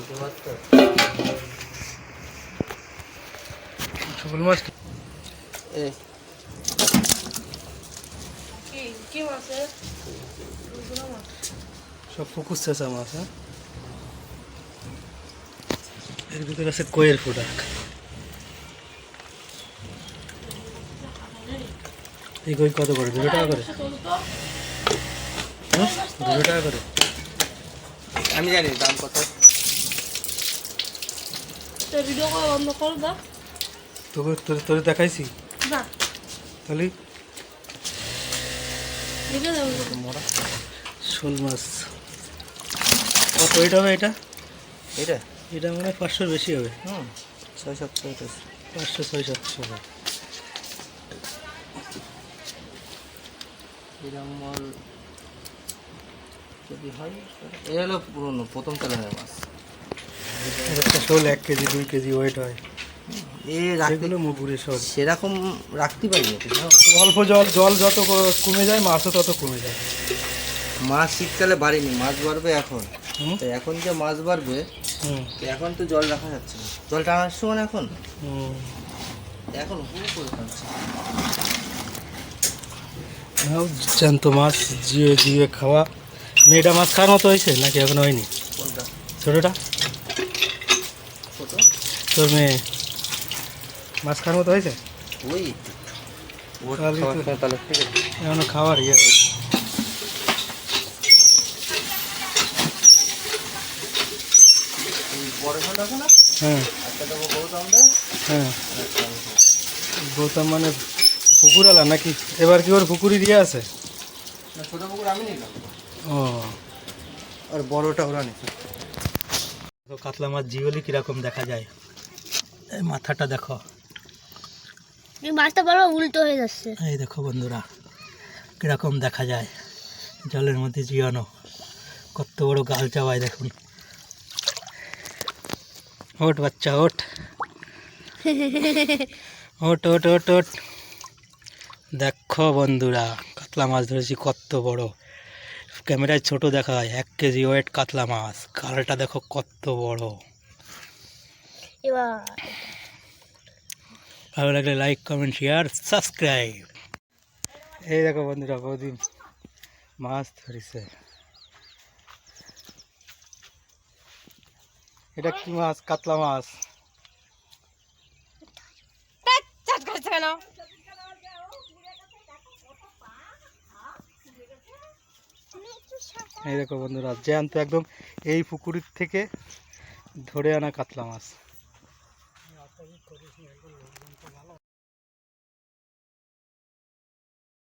দুটো মাছ? এই সব পুকুর চেঁচা মাছ হ্যাঁ? এর ভিতরে আছে কয়ের প্রোডাক্ট এই কই কত করে? দুশো টাকা করে। তো হ্যাঁ? দুশো টাকা করে। আমি জানি দাম কত। তো ভিডিও কল বন্ধ কর দা তোকে তোর তোরে দেখাইছি? না তাহলে? দেখে দেবো মোড়া শোল মাছ। কত ওইটা হবে এটা? এটা? এটা মানে হয় পাঁচশোর বেশি হবে। হুম ছয় সাতশো এটা পাঁচশো ছয় সাতশো হবে। বিরামল যদি হয় এই হলো পুরনো প্রথম চালানের মাছ। একটা শোল এক কেজি দুই কেজি ওয়েট হয়। এ রাখতে সেগুলো মুগুরে শোল। সেরকম রাখতে পারবি না অল্প জল জল যত কমে যায় মাছও তত কমে যায়। মাছ শীতকালে বাড়েনি মাছ বাড়বে এখন। হুম? তো এখন যে মাছ বাড়বে এখন তো জল রাখা যাচ্ছে না। জল টানার সময় এখন? হুম। এখন হু করে টানছে। জ্যান্ত মাছ জিয়ে জিয়ে খাওয়া। মেয়েটা মাছ খাওয়ার মতো হয়েছে নাকি এখন হয়নি? ছোটোটা? ছোট তোর মেয়ে। মাছ খাওয়ার মতো হয়েছে? ওই। খাওয়ার এখনও ইয়ে হ্যাঁ। গৌতম হ্যাঁ। গৌতম মানে পুকুরালা নাকি? এবার কি ওর পুকুরি দিয়ে আছে? ছোটো পুকুর আমি নিলাম। ও। আর বড়টা ওরা নিচ্ছে কাতলা মাছ জিওলি কীরকম দেখা যায়? এই মাথাটা দেখো। এই মাছটা বড় উল্টো হয়ে যাচ্ছে। এই দেখো বন্ধুরা কীরকম দেখা যায়। জলের মধ্যে জিয়ানো। কত বড় গাল চাওয়ায় দেখুন। ওট বাচ্চা ওট ওট ওট ওট ওট দেখো বন্ধুরা কাতলা মাছ ধরেছি কত বড়। ক্যামেরায় ছোট দেখা হয় এক কেজি ওয়েট কাতলা মাছ। গালটা দেখো কত বড়। এবার ভালো লাগলে লাইক কমেন্ট শেয়ার সাবস্ক্রাইব এই দেখো বন্ধুরা বৌদি মাছ ধরেছে। এটা কি মাছ? কাতলা মাছ। কেন? এই দেখো বন্ধুরা জ্যান্ত একদম এই পুকুরের থেকে ধরে আনা কাতলা মাছ। Ini barunya, itu 唠